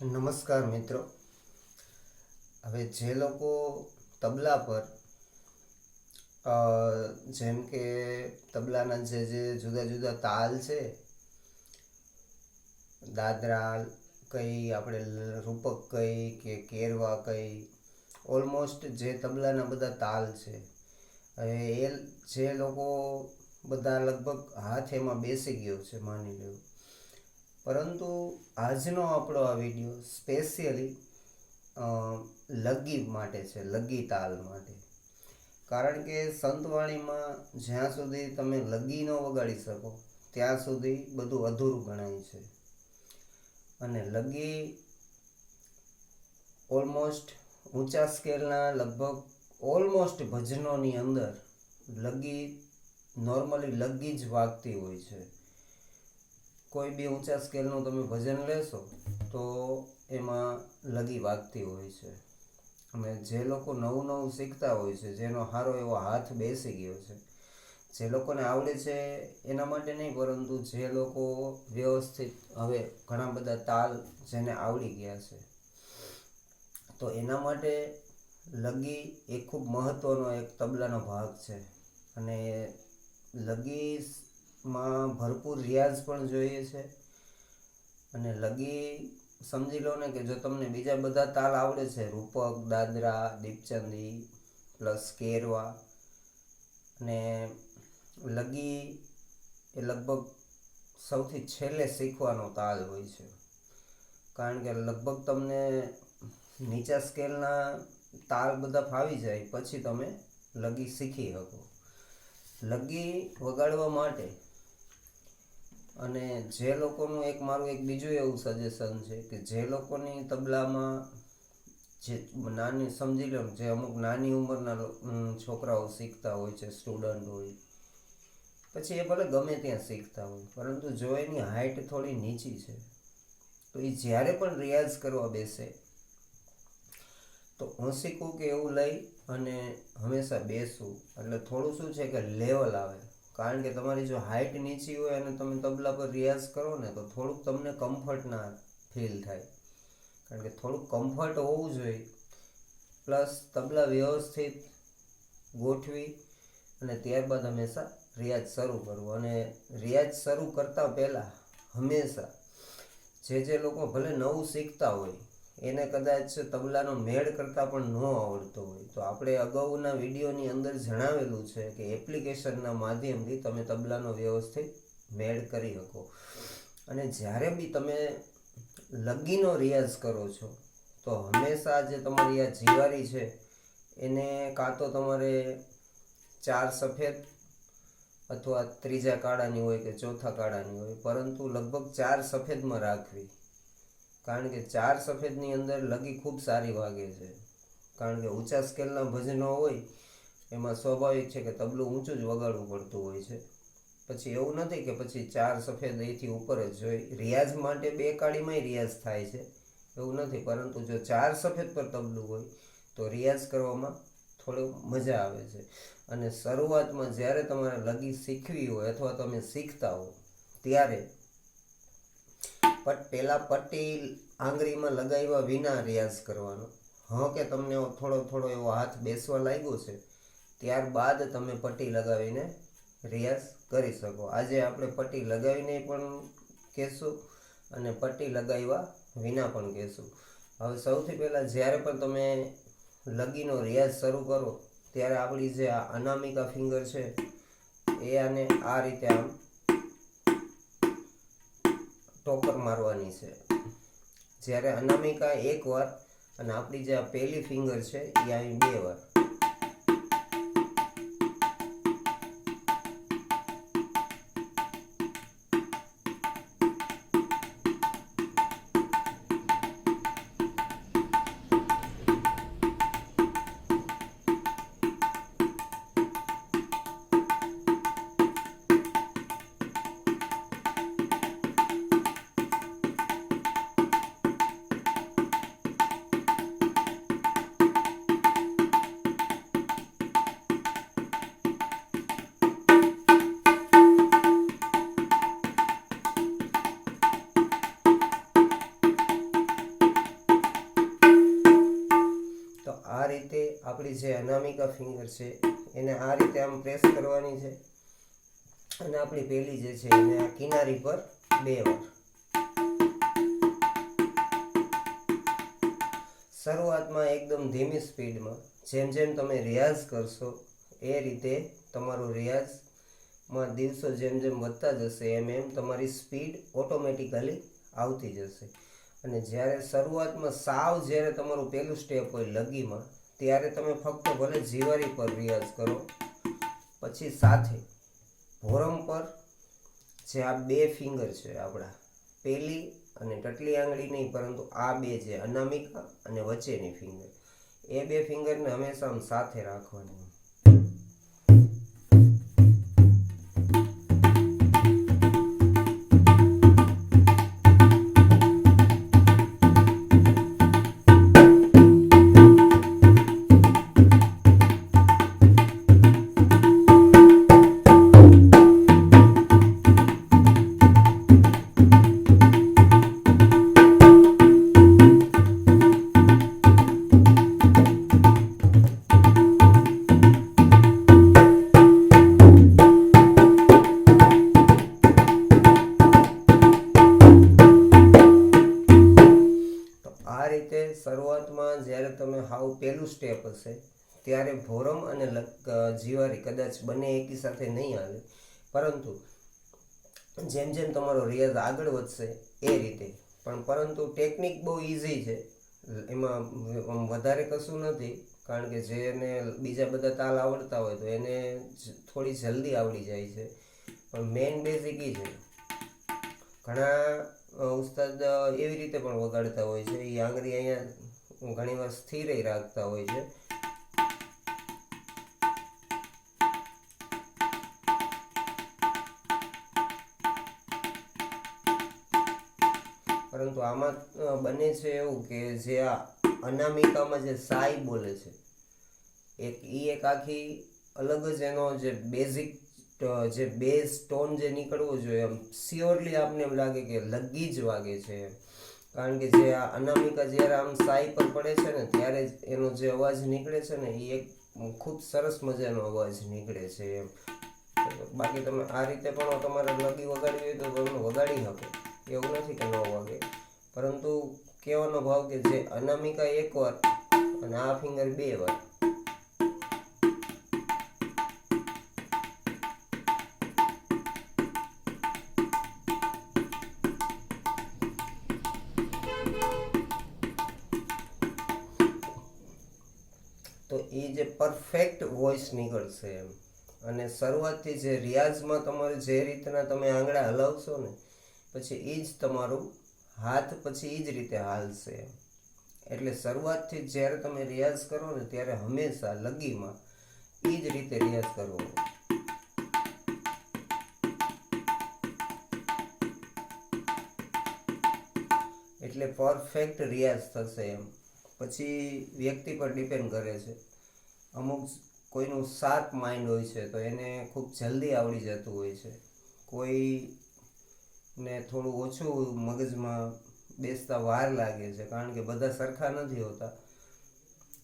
નમસ્કાર મિત્રો. હવે જે લોકો તબલા પર જેમ કે તબલાના જે જે જુદા જુદા તાલ છે, દાદરા કઈ આપણે રૂપક કઈ કે કેરવા કઈ, ઓલમોસ્ટ જે તબલાના બધા તાલ છે, હવે એ જે લોકો બધા લગભગ હાથ એમાં બેસી ગયો છે, માની લેવું પરંતુ આજનો આપણો આ વીડિયો સ્પેશિયલી લગી માટે છે લગી તાલ માટે. કારણ કે સંતવાણીમાં જ્યાં સુધી તમે લગી ન વગાડી શકો, ત્યાં સુધી બધું અધૂરું ગણાય છે. અને લગી ઓલમોસ્ટ ઊંચા સ્કેલના લગભગ ઓલમોસ્ટ ભજનોની અંદર લગી નોર્મલી લગી જ વાગતી હોય છે. કોઈ બી ઊંચા સ્કેલનું તમે ભજન લેશો, તો એમાં લગી વાગતી હોય છે. અને જે લોકો નવું નવું શીખતા હોય છે, જેનો સારો એવો હાથ બેસી ગયો છે, જે લોકોને આવડે છે એના માટે નહીં, પરંતુ જે લોકો વ્યવસ્થિત હવે ઘણા બધા તાલ જેને આવડી ગયા છે, તો એના માટે લગી એ ખૂબ મહત્ત્વનો એક તબલાનો ભાગ છે. અને લગીમાં ભરપૂર રિયાઝ પણ જોઈએ છે. અને લગી સમજી લો ને કે જો તમને બીજા બધા તાલ આવડે છે, રૂપક, દાદરા, દીપચંદી, પ્લસ કેરવા. અને લગી એ લગભગ સૌથી છેલ્લે શીખવાનો તાલ હોય છે. કારણ કે લગભગ તમને નીચા સ્કેલના તાલ બધા ફાવી જાય, પછી તમે લગી શીખી શકો. લગી વગાડવા માટે અને જે લોકોનું એક મારું એક બીજું એવું સજેશન છે કે જે લોકોની તબલામાં જે નાની, સમજી લો જે અમુક નાની ઉંમરના છોકરાઓ શીખતા હોય છે સ્ટુડન્ટ હોય, પછી એ ભલે ગમે ત્યાં શીખતા હોય, પરંતુ જો એની હાઇટ થોડી નીચી છે, તો એ જ્યારે પણ રિયાઝ કરવા બેસે, તો હું શીખું કે એવું લઈ અને હંમેશા બેસવું એટલે થોડું શું છે કે લેવલ આવે. કારણ કે તમારી જો હાઇટ નીચી હોય અને તમે તબલા પર રિયાઝ કરો ને, તો થોડુંક તમને કમ્ફર્ટ ના ફીલ થાય. કારણ કે થોડુંક કમ્ફર્ટ હોવું જોઈએ. પ્લસ તબલા વ્યવસ્થિત ગોઠવી અને ત્યારબાદ હંમેશા રિયાઝ શરૂ કરવો. અને રિયાઝ શરૂ કરતાં પહેલાં હંમેશા જે જે લોકો ભલે નવું શીખતા હોય એને કદાચ તબલાનો મેળ કરતાં પણ ન આવડતો હોય. તો આપણે અગાઉના વિડીયોની અંદર જણાવેલું છે કે એપ્લિકેશનના માધ્યમથી તમે તબલાનો વ્યવસ્થિત મેળ કરી શકો. અને જ્યારે બી તમે લગીનો રિયાઝ કરો છો, તો હંમેશા જે તમારી આ જીવારી છે, એને કાં તો તમારે ચાર સફેદ અથવા ત્રીજા કાળાની હોય કે ચોથા કાળાની હોય, પરંતુ લગભગ ચાર સફેદમાં રાખવી. કારણ કે ચાર સફેદની અંદર લગી ખૂબ સારી વાગે છે. કારણ કે ઊંચા સ્કેલના ભજનો હોય, એમાં સ્વાભાવિક છે કે તબલું ઊંચું જ વગાડવું પડતું હોય છે. પછી એવું નથી કે પછી ચાર સફેદ અહીંથી ઉપર જ જોઈ રિયાઝ માટે બે કાળીમાંય રિયાઝ થાય છે. એવું નથી, પરંતુ જો ચાર સફેદ પર તબલું હોય, તો રિયાઝ કરવામાં થોડો મજા આવે છે. અને શરૂઆતમાં જ્યારે તમારે લગી શીખવી હોય અથવા તમે શીખતા હો ત્યારે પહેલાં પટ્ટી આંગળીમાં લગાવ્યા વિના રિયાઝ કરવાનો. હં કે તમને થોડો થોડો એવો હાથ બેસવા લાગ્યો છે, ત્યારબાદ તમે પટ્ટી લગાવીને રિયાઝ કરી શકો. આજે આપણે પટ્ટી લગાવીને પણ કહેશું અને પટ્ટી લગાવ્યા વિના પણ કહેશું. હવે સૌથી પહેલાં જ્યારે પણ તમે લગીનો રિયાઝ શરૂ કરો, ત્યારે આપણી જે અનામિકા ફિંગર છે, એ આને આ રીતે આમ ટોકર મારવાની છે. જ્યારે અનામિકા એક વાર અને આપણી જે આ પહેલી ફિંગર છે, એ અહીં બે વાર. જે ફિંગર છે, એને આ રીતે આમ પ્રેસ કરવાની છે. અને આપણી પેલી જે છે એને આ કિનારી પર બે વાર. શરૂઆતમાં એકદમ ધીમી સ્પીડમાં, જેમ જેમ તમે રિયાઝ કરશો, એ રીતે તમારો રિયાઝમાં દિવસો જેમ જેમ વધતા જશે, એમ એમ તમારી સ્પીડ ઓટોમેટિકલી આવતી જશે. અને જ્યારે શરૂઆતમાં સાવ જ્યારે તમારું પહેલું સ્ટેપ હોય લગીમાં ત્યારે તમે ફક્ત ભલે જીવારી પર રિયાઝ કરો, પછી સાથે ભોરમ પર જે આ બે ફિંગર છે આપણા, પેલી અને ટટલી આંગળી નહીં, પરંતુ આ બે જે અનામિકા અને વચ્ચેની ફિંગર, એ બે ફિંગરને હંમેશા સાથે રાખવાની ત્યારે ભોરમ અને જીવારી કદાચ બંને એકી સાથે નહીં આવે. પરંતુ જેમ જેમ તમારો રિયાઝ આગળ વધશે એ રીતે. પણ પરંતુ ટેકનિક બહુ ઇઝી છે. એમાં વધારે કશું નથી. કારણ કે જેને બીજા બધા તાલ આવડતા હોય તો એને થોડી જલ્દી આવડી જાય છે. પણ મેઇન બેઝિક એ છે. ઘણા ઉસ્તાદ એવી રીતે પણ વગાડતા હોય છે. એ આંગળી અહીંયા ઘણીવાર સ્થિર રાખતા હોય છે. આમાં બને છે એવું કે જે આ અનામિકામાં જે સાઈ બોલે છે. એક એ એક આખી અલગ જ એનો જે બેઝિક જે બેઝ ટોન જે નીકળવો જોઈએ એમ સ્યોરલી આપને એમ લાગે કે લગી જ વાગે છે એમ. કારણ કે જે આ અનામિકા જ્યારે આમ સાઈ પર પડે છે ને, ત્યારે એનો જે અવાજ નીકળે છે ને એ એક ખૂબ સરસ મજાનો અવાજ નીકળે છે એમ. બાકી તમે આ રીતે પણ તમારે લગી વગાડવી હોય તો તમે વગાડી શકો. એવું નથી કે ન વાગે. પરંતુ કહેવાનો ભાવ કે જે અનામિકા એક વાર અને આ ફિંગર બે વાર. તો એ જે પરફેક્ટ વોઇસ નીકળશે એમ. અને શરૂઆતથી જે રિયાઝમાં તમારે જે રીતના તમે આંગળા હલાવશો ને, પછી એ જ તમારું હાથ પછી એ જ રીતે હાલશે એટલે શરૂઆતથી જ્યારે તમે રિયાઝ કરો ને ત્યારે હંમેશા લગીમાં એ જ રીતે રિયાઝ કરવો એટલે પરફેક્ટ રિયાઝ થશે એમ. પછી વ્યક્તિ પર ડિપેન્ડ કરે છે. અમુક કોઈનું શાર્પ માઇન્ડ હોય છે તો એને ખૂબ જલ્દી આવડી જતું હોય છે. કોઈને થોડું ઓછું મગજમાં બેસતા વાર લાગે છે, કારણ કે બધા સરખા નથી હોતા.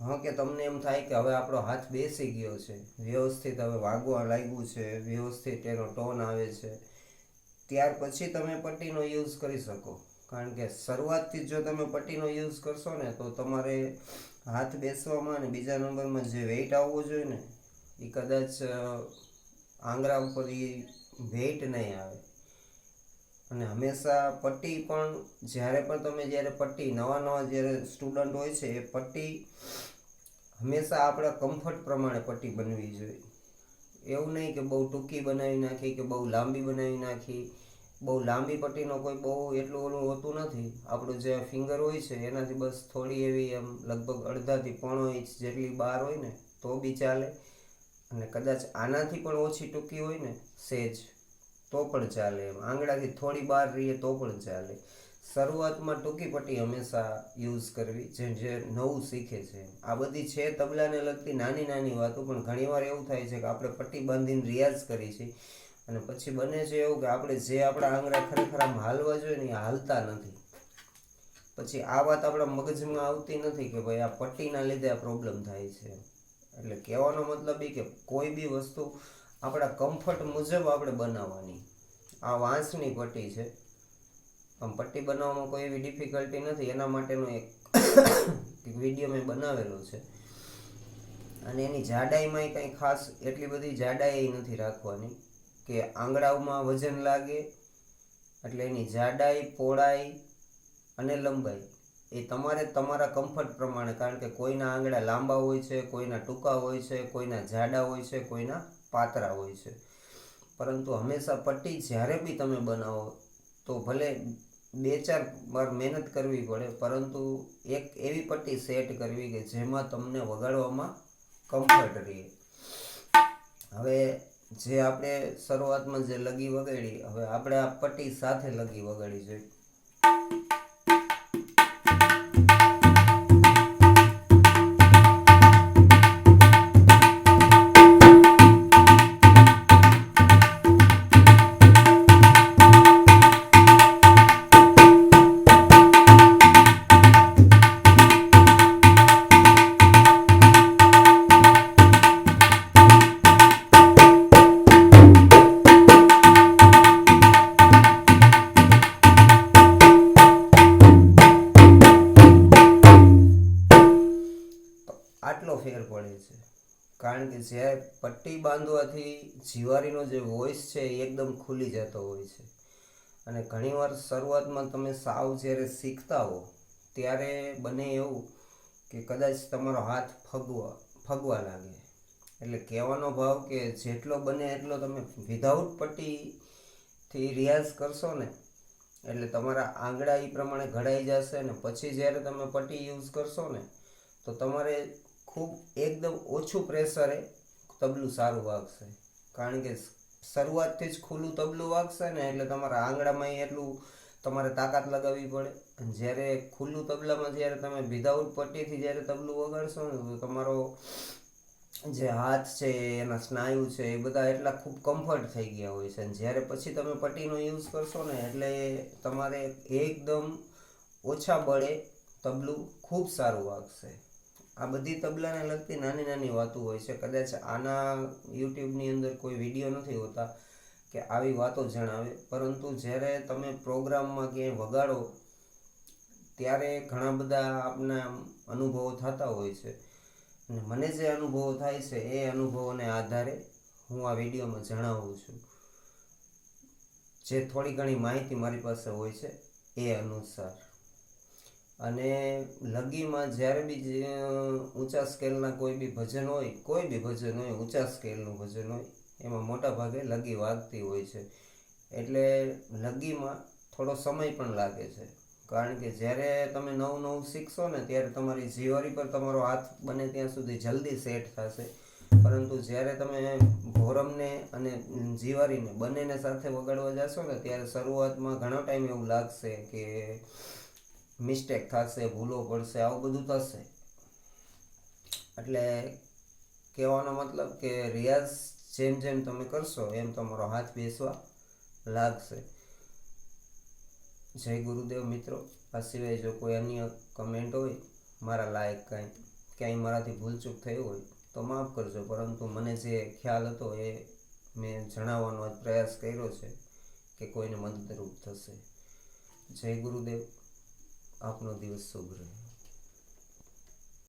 હા, કે તમને એમ થાય કે હવે આપણો હાથ બેસી ગયો છે, વ્યવસ્થિત હવે વાગવા લાગ્યું છે, વ્યવસ્થિત એનો ટોન આવે છે, ત્યાર પછી તમે પટ્ટીનો યુઝ કરી શકો. કારણ કે શરૂઆતથી જો તમે પટ્ટીનો યુઝ કરશો ને, તો તમારે હાથ બેસવામાં અને બીજા નંબરમાં જે વેઇટ આવવો જોઈએ ને, એ કદાચ આંગળા ઉપર એ વેઇટ નહીં આવે. અને હંમેશા પટ્ટી પણ જ્યારે પણ તમે જ્યારે પટ્ટી નવા નવા જ્યારે સ્ટુડન્ટ હોય છે, એ પટ્ટી હંમેશા આપણા કમ્ફર્ટ પ્રમાણે પટ્ટી બનવી જોઈએ. એવું નહીં કે બહુ ટૂંકી બનાવી નાખી કે બહુ લાંબી બનાવી નાખી. બહુ લાંબી પટ્ટીનો કોઈ બહુ એટલું ઓલું હોતું નથી. આપણું જે ફિંગર હોય છે, એનાથી બસ થોડી એવી એમ લગભગ અડધાથી પોણો ઇંચ જેટલી બહાર હોય ને, તો બી ચાલે. અને કદાચ આનાથી પણ ઓછી ટૂંકી હોય ને, સેજ. તો પણ ચાલે એમ. આંગળાથી થોડી બહાર રહીએ તો પણ ચાલે. શરૂઆતમાં ટૂંકી પટ્ટી હંમેશા યુઝ કરવી, જે જે નવું શીખે છે. આ બધી છે તબલાને લગતી નાની નાની વાતો, પણ ઘણીવાર એવું થાય છે કે આપણે પટ્ટી બાંધીને રિયાઝ કરી છે. અને પછી બને છે એવું કે આપણે જે આપણા આંગળા ખરેખર આમ હાલવા જોઈએ ને એ હાલતા નથી. પછી આ વાત આપણા મગજમાં આવતી નથી કે ભાઈ આ પટ્ટીના લીધે આ પ્રોબ્લેમ થાય છે. એટલે કહેવાનો મતલબ એ કે કોઈ બી વસ્તુ આપણા કમ્ફર્ટ મુજબ આપણે બનાવવાની. આ વાંસની પટ્ટી છે. આમ પટ્ટી બનાવવામાં કોઈ એવી ડિફિકલ્ટી નથી. એના માટેનો એક વીડિયો મેં બનાવેલો છે. અને એની જાડાઈમાં કંઈ ખાસ એટલી બધી જાડાઈ નથી રાખવાની કે આંગળાઓમાં વજન લાગે એટલે એની જાડાઈ, પહોળાઈ અને લંબાઈ એ તમારે તમારા કમ્ફર્ટ પ્રમાણે. કારણ કે કોઈના આંગળા લાંબા હોય છે, કોઈના ટૂંકા હોય છે, કોઈના જાડા હોય છે, કોઈના પાતળા હોય છે. પરંતુ હંમેશા પટ્ટી જ્યારે બી તમે બનાવો, તો ભલે બે ચાર વાર મહેનત કરવી પડે, પરંતુ એક એવી પટ્ટી સેટ કરવી કે જેમાં તમને વગાડવામાં કમ્ફર્ટ રહે. હવે જે આપણે શરૂઆતમાં જે લગી વગાડી, હવે આપણે આ પટ્ટી સાથે લગી વગાડી જોઈએ કારણ કે જ્યારે પટ્ટી બાંધવાથી જીવારીનો જે વોઇસ છે એ એકદમ ખુલી જતો હોય છે. અને ઘણીવાર શરૂઆતમાં તમે સાવ જ્યારે શીખતા હો, ત્યારે બને એવું કે કદાચ તમારો હાથ ફગવા ફગવા લાગે. એટલે કહેવાનો ભાવ કે જેટલો બને એટલો તમે વિધાઉટ પટ્ટીથી રિયાઝ કરશો ને, એટલે તમારા આંગળા એ પ્રમાણે ઘડાઈ જશે ને, પછી જ્યારે તમે પટ્ટી યુઝ કરશો ને, તો તમારે ખૂબ એકદમ ઓછું પ્રેશરે તબલું સારું વાગશે. કારણ કે શરૂઆતથી જ ખુલ્લું તબલું વાગશે ને એટલે તમારા આંગળામાં એટલું તમારે તાકાત લગાવવી પડે. અને જ્યારે ખુલ્લું તબલામાં જ્યારે તમે વિધાઉટ પટ્ટીથી જ્યારે તબલું વગાડશો ને તો તમારો જે હાથ છે, એના સ્નાયુ છે, એ બધા એટલા ખૂબ કમ્ફર્ટ થઈ ગયા હોય છે. અને જ્યારે પછી તમે પટ્ટીનો યુઝ કરશો ને એટલે તમારે એકદમ ઓછા બળે તબલું ખૂબ સારું વાગશે. આ બધી તબલાને લગતી નાની નાની વાતો હોય છે. કદાચ આના યુટ્યુબની અંદર કોઈ વીડિયો નથી હોતા કે આવી વાતો જણાવે. પરંતુ જ્યારે તમે પ્રોગ્રામમાં ક્યાંય વગાડો, ત્યારે ઘણા બધા આપના અનુભવો થતા હોય છે. અને મને જે અનુભવો થાય છે, એ અનુભવોને આધારે હું આ વિડીયોમાં જણાવું છું. જે થોડી ઘણી માહિતી મારી પાસે હોય છે, એ અનુસાર. અને લગીમાં જ્યારે બી ઊંચા સ્કેલના કોઈ બી ભજન હોય, કોઈ બી ભજન હોય, ઊંચા સ્કેલનું ભજન હોય, એમાં મોટા ભાગે લગી વાગતી હોય છે. એટલે લગીમાં થોડો સમય પણ લાગે છે. કારણ કે જ્યારે તમે નવું નવું શીખશો ને, ત્યારે તમારી જીવારી પર તમારો હાથ બને ત્યાં સુધી જલ્દી સેટ થશે. પરંતુ જ્યારે તમે ભોરમને અને જીવારીને બંનેને સાથે વગાડવા જશો ને, ત્યારે શરૂઆતમાં ઘણો ટાઈમ એવું લાગશે કે મિસ્ટેક થશે, ભૂલો પડશે, આવું બધું થશે. એટલે કહેવાનો મતલબ કે રિયાઝ જેમ જેમ તમે કરશો, એમ તમારો હાથ બેસવા લાગશે. જય ગુરુદેવ મિત્રો, આ સિવાય જો કોઈ અન્ય કમેન્ટ હોય, મારા લાયક કાંઈ, ક્યાંય મારાથી ભૂલચૂક થઈ હોય, તો માફ કરજો. પરંતુ મને જે ખ્યાલ હતો એ મેં જણાવવાનો જ પ્રયાસ કર્યો છે કે કોઈને મદદરૂપ થશે. જય ગુરુદેવ. આપનો દિવસ શુભ રહે